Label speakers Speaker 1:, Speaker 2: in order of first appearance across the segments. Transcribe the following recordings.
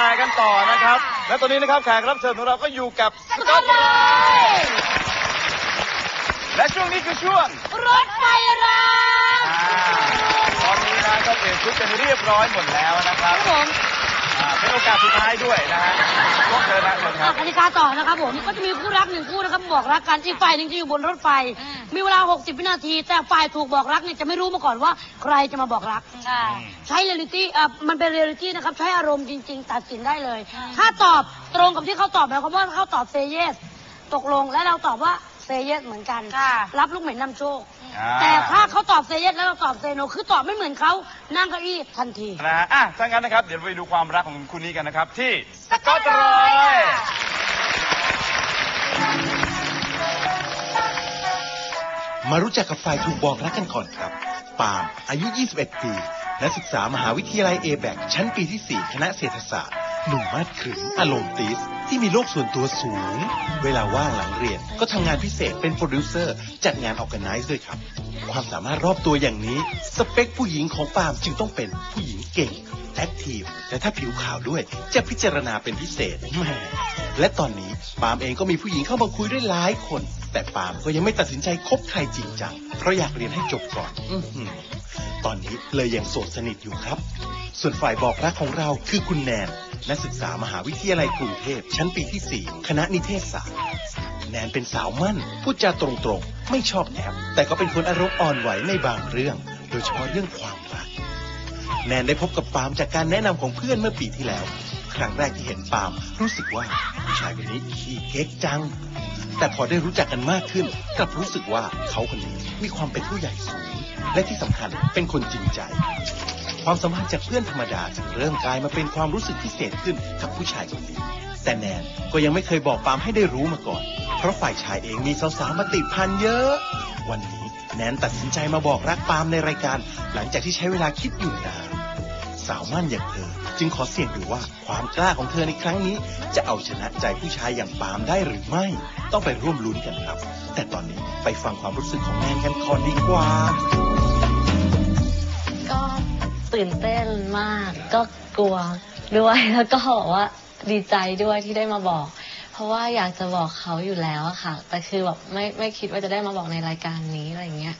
Speaker 1: แต่กันต่อนะครับ และตอนนี้นะครับแขกรับเชิญของเราก็อยู่กับสกอตไบรท์และช่วงนี้คือช่วง
Speaker 2: รถไฟราง
Speaker 1: อ่าตอนนี้นะก็เปลี่ยนชุดกันเรียบร้อยหมดแล้วนะครับ
Speaker 2: ครับผม
Speaker 1: อ่า เป็นโอกาสสุดท้ายด้วยนะฮะพวกเธอนะเชิญค
Speaker 2: อะ
Speaker 1: รับ
Speaker 2: กติกาต่อนะครับผมก็จะมีคู่รักหนึ่งคู่นะครับบอกรักกันอีกฝ่ายหนึ่งจะอยู่บนรถไฟมีเวลา 60 วินาที แต่ฝ่ายถูกบอกรักเนี่ยจะไม่รู้มาก่อนว่าใครจะมาบอกรัก
Speaker 3: ใช่
Speaker 2: ใช้เรียลิตี้อะมันเป็นเรียลิตี้นะครับ ใช้อารมณ์จริง ๆ ตัดสินได้เลยถ้าตอบตรงกับที่เขาตอบหมายความว่าเขาตอบเซเยสตกลงและเราตอบว่าเซเยสเหมือนกัน
Speaker 3: ค่ะ
Speaker 2: รับลูกเหม็นนำโชค
Speaker 1: อ่า
Speaker 2: แต่ถ้าเขาตอบเซเยสแล้วเราตอบเซโนคือตอบไม่เหมือนเขานั่งเก้าอี้ทันที
Speaker 1: นะฮะอะถ้างั้นนะครับ เดี๋ยวไปดูความรักของคู่นี้กันนะครับ ที่ส
Speaker 3: ส
Speaker 1: ก
Speaker 3: ก๊
Speaker 1: อ
Speaker 3: อ
Speaker 1: ต
Speaker 3: ต
Speaker 1: ไบ
Speaker 3: ไบ
Speaker 1: ร
Speaker 3: รท์
Speaker 1: ท์
Speaker 3: ค่ะ
Speaker 4: มารู้จักกับฝ่ายถูกบอกรักกันก่อนครับ ปาล์มอายุ 21 ปี นักศึกษามหาวิทยาลัยเอแบกชั้นปีที่ 4 คณะเศรษฐศาสตร์ หนุ่มมาดขึงอารมณ์ติสที่มีโลกส่วนตัวสูง เวลาว่างหลังเรียนก็ทำงานพิเศษเป็นโปรดิวเซอร์ จัดงานออกกันไนซ์ด้วยครับ ความสามารถรอบตัวอย่างนี้ สเปคผู้หญิงของปาล์มจึงต้องเป็นผู้หญิงเก่งแอคทีฟและถ้าผิวขาวด้วยจะพิจารณาเป็นพิเศษแหมและตอนนี้ปาล์มเองก็มีผู้หญิงเข้ามาคุยด้วยหลายคน แต่ปาล์มก็ยังไม่ตัดสินใจคบใครจริงจังเพราะอยากเรียนให้จบก่อนอตอนนี้เลยยังโสดสนิทอยู่ครับ ส่วนฝ่ายบอกรักของเราคือคุณแนน นักศึกษามหาวิทยาลัยกรุงเทพ ชั้นปีที่ 4 คณะนิเทศศาสตร์ แนนเป็นสาวมั่น พูดจาตรงๆ ไม่ชอบแอบแต่ก็เป็นคนอารมณ์อ่อนไหวในบางเรื่อง โดยเฉพาะเรื่องความรัก แนนได้พบกับปาล์มจากการแนะนำของเพื่อนเมื่อปีที่แล้ว ครั้งแรกที่เห็นปาล์มรู้สึกว่าผู้ชายคนนี้ขี้เก๊กจัง แต่พอได้รู้จักกันมากขึ้นกลับรู้สึกว่าเขาคนนี้มีความเป็นผู้ใหญ่สูง และที่สำคัญเป็นคนจริงใจ ความสัมพันธ์จากเพื่อนธรรมดาจึงเริ่มกลายมาเป็นความรู้สึกพิเศษขึ้นกับผู้ชายคนนี้แต่แนนก็ยังไม่เคยบอกปามให้ได้รู้มาก่อน เพราะฝ่ายชายเองมีสาวๆมาติดพันเยอะ วันนี้แนนตัดสินใจมาบอกรักปามในรายการ หลังจากที่ใช้เวลาคิดอยู่นานสาวมั่นอย่างเธอ จึงขอเสี่ยงดูว่าความกล้าของเธอในครั้งนี้ จะเอาชนะใจผู้ชายอย่างปามได้หรือไม่ ต้องไปร่วมลุ้นกันครับ แต่ตอนนี้ไปฟังความรู้สึกของแนนกันก่อนดีกว่า
Speaker 5: ตื่นเต้นมาก ก็กลัวด้วยแล้วก็บอกว่าดีใจด้วยที่ได้มาบอก เพราะว่าอยากจะบอกเขาอยู่แล้วอะค่ะ แต่คือแบบไม่ไม่คิดว่าจะได้มาบอกในรายการนี้อะไรเงี้ย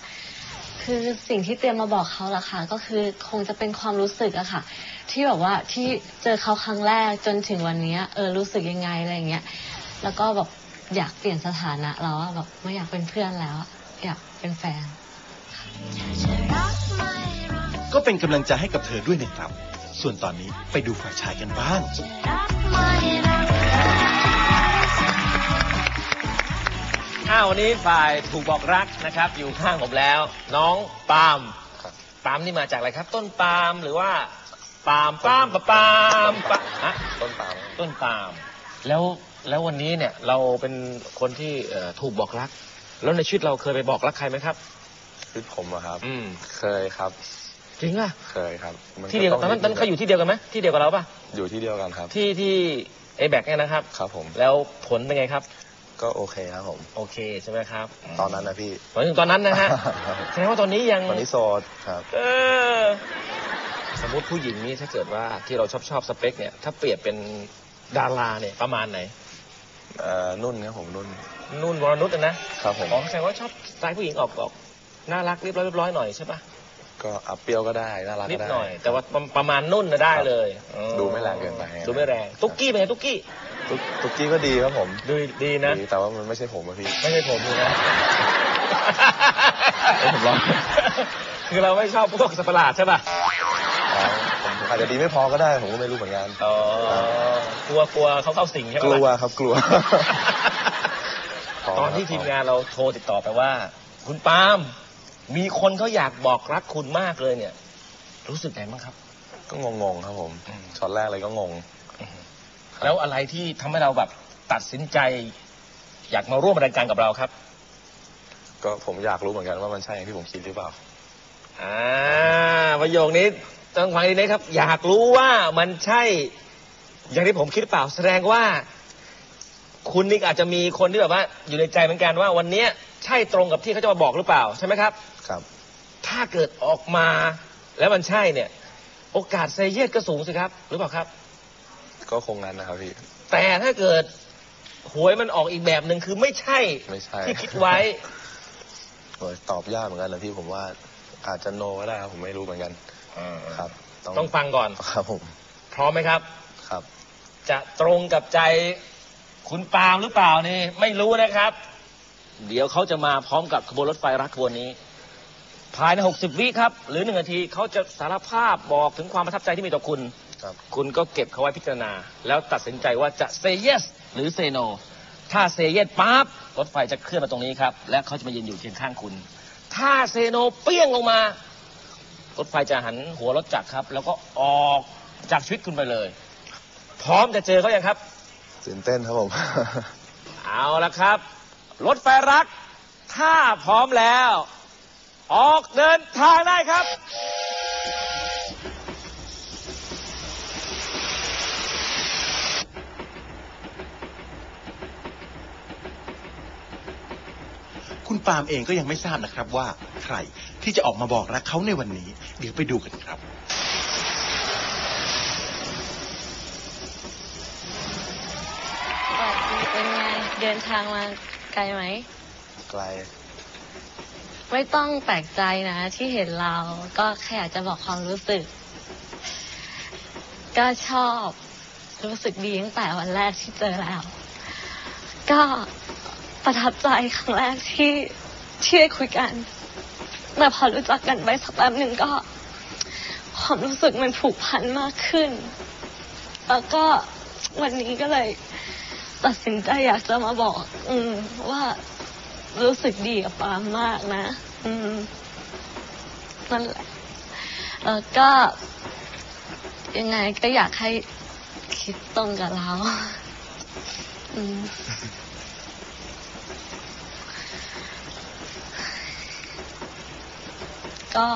Speaker 5: คือสิ่งที่เตรียมมาบอกเขาละค่ะ ก็คือคงจะเป็นความรู้สึกอะค่ะ ที่แบบว่าที่เจอเขาครั้งแรกจนถึงวันนี้เออรู้สึกยังไงอะไรเงี้ยแล้วก็แบบอยากเปลี่ยนสถานะแล้วอะแบบไม่อยากเป็นเพื่อนแล้ว อยากเป็นแฟน
Speaker 4: ก็เป็นกำลังใจให้กับเธอด้วยนะครับ ส่วนตอนนี้ไปดูฝ่ายชายกันบ้าง
Speaker 6: อ้าววันนี้ฝ่ายถูกบอกรักนะครับ อยู่ข้างผมแล้ว น้องปาล์มปาล์มนี่มาจากอะไรครับ ต้นปาล์มหรือว่าปาล์มปาล์มปะปาล์มปะฮะ
Speaker 7: ต้นปาล์ม
Speaker 6: ต้นปาล์มแล้วแล้ววันนี้เนี่ยเราเป็นคนที่เอ่อถูกบอกรัก แล้วในชีวิตเราเคยไปบอกรักใครไหมครับ
Speaker 7: ชีวิตผมอะครับ
Speaker 6: อืม
Speaker 7: เคยครับ
Speaker 6: จริงอะ
Speaker 7: เคยครับมั
Speaker 6: ที่เดียวกันตอนนั้นตอนนั้นเขาอยู่ที่เดียวกันไหมที่เดียวกับเราป่ะ
Speaker 7: อยู่ที่เดียวกันครับ
Speaker 6: ที่ที่เอแบกเนี่ยนะครับ
Speaker 7: ครับผม
Speaker 6: แล้วผลเป็นไงครับ
Speaker 7: ก็โอเคครับผม
Speaker 6: โอเคใช่ไหมครับ
Speaker 7: ตอนนั้นนะพี่
Speaker 6: หมายถึงตอนนั้นนะฮะ
Speaker 7: ครับ
Speaker 6: แสดงว่าตอนนี้ยัง
Speaker 7: ตอนนี้โสดครับ
Speaker 6: เออสมมติผู้หญิงนี่ถ้าเกิดว่าที่เราชอบชอบสเปคเนี่ยถ้าเปรียบเป็นดาราเนี่ยประมาณไหน
Speaker 7: เอ่อนุ่นครับผมนุ่น
Speaker 6: นุ่นวรนุชอะนะครับ
Speaker 7: ผม
Speaker 6: อ๋อแสดงว่าชอบสไตล์ผู้หญิงออกออกน่ารักเรียบร้อยเรียบร้อยหน่อยใช่ปะ
Speaker 7: ก็อัพเปรี้ยวก็ได้น่ารัก
Speaker 6: นิ
Speaker 7: ก็
Speaker 6: ด
Speaker 7: ได้
Speaker 6: หน่อย แต่ว่าประประมาณนุ่นนะได้เลยอ๋อ
Speaker 7: ดูไม่แรงเกินไป
Speaker 6: ดูไม่แรงตุ๊กกี้เป็นไงตุ๊กกี้
Speaker 7: ตุ๊กตุ๊กกี้ก็ดีครับผม
Speaker 6: ดูดีนะ
Speaker 7: ดีแต่ว่ามันไม่ใช่ผมอะพี่
Speaker 6: ไม่ใช่ผมดูนะ
Speaker 7: เอ้ยผมลอง
Speaker 6: คือเราไม่ชอบพวกสัตว์ประหลาดใช่ป่ะ
Speaker 7: อ๋อผมอาจจะดีไม่พอก็ได้ผมก็ไม่รู้เหมือนกัน
Speaker 6: อ๋อกลัวกลัวเขาเข้าสิงใช่
Speaker 7: ก
Speaker 6: ปะ
Speaker 7: ลัวครับกลัว
Speaker 6: ตอนที่ทีมงานเราโทรติดต่อไปว่า คุณปาล์ม มีคนเขาอยากบอกรักคุณมากเลยเนี่ย รู้สึกไงบ้างครับ
Speaker 7: ก็งงๆครับผม
Speaker 6: อืม
Speaker 7: ช็อตแรกเลยก็งง
Speaker 6: แล้วอะไรที่ทำให้เราแบบตัดสินใจ อยากมาร่วมรายการกับเราครับ
Speaker 7: ก็ผมอยากรู้เหมือนกันว่ามันใช่อย่างที่ผมคิดหรือเปล่า
Speaker 6: อ่าประโยคนี้ต้องฟังดีนะครับ อยากรู้ว่ามันใช่ อย่างที่ผมคิดหรือเปล่าแสดงว่า คุณนี่อาจจะมีคนที่แบบว่าอยู่ในใจเหมือนกันว่าวันเนี้ยใช่ตรงกับที่เขาจะมาบอกหรือเปล่าใช่ไหมครับ
Speaker 7: ครับ
Speaker 6: ถ้าเกิดออกมาแล้วมันใช่เนี่ย โอกาสเซเยสก็สูงสิครับ หรือเปล่าครับ
Speaker 7: ก็คงงั้นนะครับพี่
Speaker 6: แต่ถ้าเกิดหวยมันออกอีกแบบหนึ่งคือไม่ใช่
Speaker 7: ไม่ใช่
Speaker 6: ที่คิดไว้
Speaker 7: โอ้ยตอบยากเหมือนกันนะพี่ผมว่าอาจจะโนก็ได้ครับผมไม่รู้เหมือนกัน ครับ
Speaker 6: ต้องฟังก่อน
Speaker 7: ครับผม
Speaker 6: พร้อมไหมครับ
Speaker 7: ครับ
Speaker 6: จะตรงกับใจ คุณปาล์มหรือเปล่านี่ไม่รู้นะครับ เดี๋ยวเขาจะมาพร้อมกับขบวนรถไฟรักขบวนนี้ ภายใน 60 วิครับ หรือหนึ่งนาทีเขาจะสารภาพบอกถึงความประทับใจที่มีต่อคุณ
Speaker 7: ครับ
Speaker 6: คุณก็เก็บเขาไว้พิจารณา แล้วตัดสินใจว่าจะ say yes หรือ say no ถ้า say yes ปั๊บรถไฟจะเคลื่อนมาตรงนี้ครับ และเขาจะมายืนอยู่เคียงข้างคุณ ถ้า say no เปี้ยงลงมา รถไฟจะหันหัวรถจักรครับ แล้วก็ออกจากชีวิตคุณไปเลย พร้อมจะเจอเขายังครับ
Speaker 7: ตื่นเต้นครับผม
Speaker 6: เอาละครับ รถไฟรัก ถ้าพร้อมแล้ว ออกเดินทางได้ครับ
Speaker 4: คุณปาล์มเองก็ยังไม่ทราบนะครับว่าใครที่จะออกมาบอกรักเขาในวันนี้ เดี๋ยวไปดูกันครับ
Speaker 5: สวัสดีเป็นไง เดินทางมาไกลไหม
Speaker 7: ไกล
Speaker 5: ไม่ต้องแปลกใจนะ ที่เห็นเราก็แค่อยากจะบอกความรู้สึก ก็ชอบรู้สึกดีตั้งแต่วันแรกที่เจอแล้ว ก็ประทับใจครั้งแรกที่ที่ได้คุยกันแต่พอรู้จักกันไปสักแป๊บหนึ่งก็ ความรู้สึกมันผูกพันมากขึ้น แล้วก็วันนี้ก็เลย ตัดสินใจอยากจะมาบอก อืม ว่ารู้สึกดีกับปามมากนะ อืมนั่นแหละแล้วก็ ยังไงก็อยากให้คิดตรงกับเรา อืมก็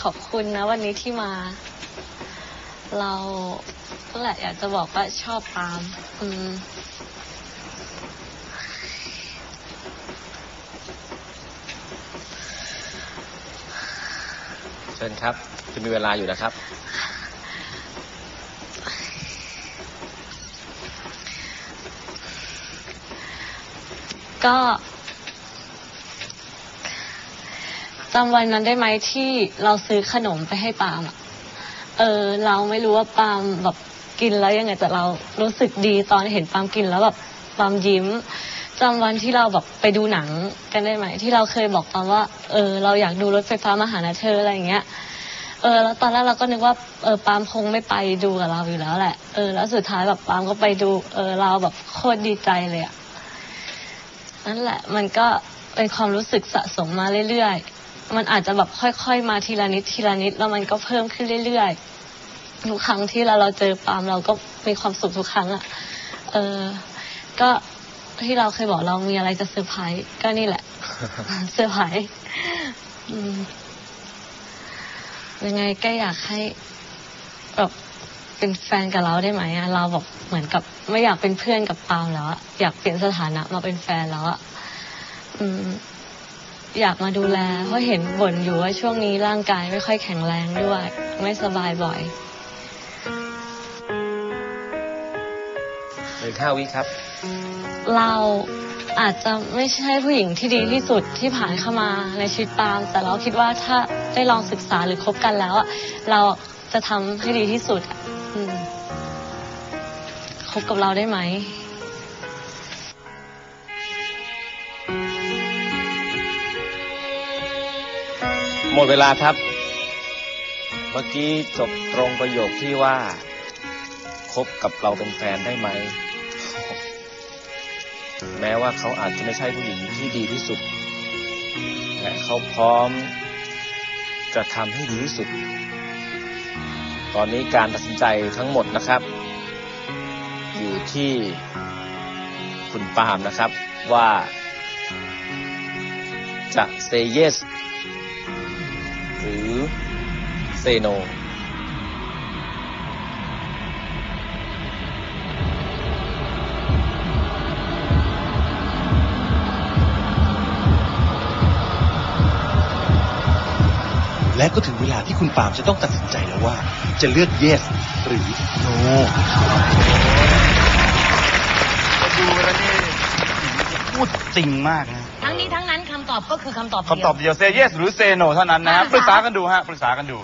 Speaker 5: ขอบคุณนะวันนี้ที่มา เรา ก็แหละอยากจะบอกว่าชอบปาล์มอืม
Speaker 6: เชิญครับ จะมีเวลาอยู่นะครับ
Speaker 5: ก็จำวันนั้นได้ไหมที่เราซื้อขนมไปให้ปาล์มอะเออ เราไม่รู้ว่าปาล์มแบบ กินแล้วยังไงแต่เรารู้สึกดีตอนเห็นปาล์มกินแล้วแบบปาล์มยิ้มจำวันที่เราแบบไปดูหนังกันได้ไหม ที่เราเคยบอกปาล์มว่า เออ เราอยากดูรถไฟฟ้ามาหานะเธออะไรอย่างเงี้ยเออแล้วตอนแรกเราก็นึกว่าเออปาล์มคงไม่ไปดูกับเราอยู่แล้วแหละเออแล้วสุดท้ายแบบปาล์มก็ไปดู เออเราแบบโคตรดีใจเลยอะนั่นแหละมันก็เป็นความรู้สึกสะสมมาเรื่อยๆ มันอาจจะแบบค่อยๆ มาทีละนิดทีละนิดแล้วมันก็เพิ่มขึ้นเรื่อยๆ ทุกครั้งที่เราเราเจอปาล์มเราก็มีความสุขทุกครั้งอะ่ะ เออ ก็ที่เราเคยบอกเรามีอะไรจะเซอร์ไพรส์ก็นี่แหละเซอร์ไพรส์อืมยังไงก็อยากให้แบบเป็นแฟนกับเราได้ไหมอะเราแบบเหมือนกับไม่อยากเป็นเพื่อนกับปาล์มแล้วอะอยากเปลี่ยนสถานะมาเป็นแฟนแล้วอะอืมอยากมาดูแลเพราะเห็นบ่นอยู่ว่าช่วงนี้ร่างกายไม่ค่อยแข็งแรงด้วย ไม่สบายบ่อย
Speaker 6: หนึ่งห้าวิครับ
Speaker 5: เราอาจจะไม่ใช่ผู้หญิงที่ดีที่สุดที่ผ่านเข้ามาในชีวิตปาล์มแต่เราคิดว่าถ้าได้ลองศึกษาหรือคบกันแล้วอะเราจะทำให้ดีที่สุดอะอืมคบกับเราได้ไหม
Speaker 6: หมดเวลาครับ เมื่อกี้จบตรงประโยคที่ว่า คบกับเราเป็นแฟนได้ไหม แม้ว่าเขาอาจจะไม่ใช่ผู้หญิงที่ดีที่สุดแต่เขาพร้อมจะทำให้ดีที่สุด ตอนนี้การตัดสินใจทั้งหมดนะครับ อยู่ที่คุณปาล์มนะครับว่าจะ say yes หรือ say no
Speaker 4: และและก็ถึงเวลาที่คุณปาล์มจะต้องตัดสินใจแล้วว่า จะเลือก yes หรือ no
Speaker 1: ดูแล้วนี่พูดจริงมากนะ
Speaker 2: ทั้งนี้ทั้งนั้นคำตอบก็คือคำตอบ
Speaker 1: คำตอบเดียวเซเยสหรือเซโนเท่านั้นนะฮะปรึกษากันดูฮะปรึกษากันดู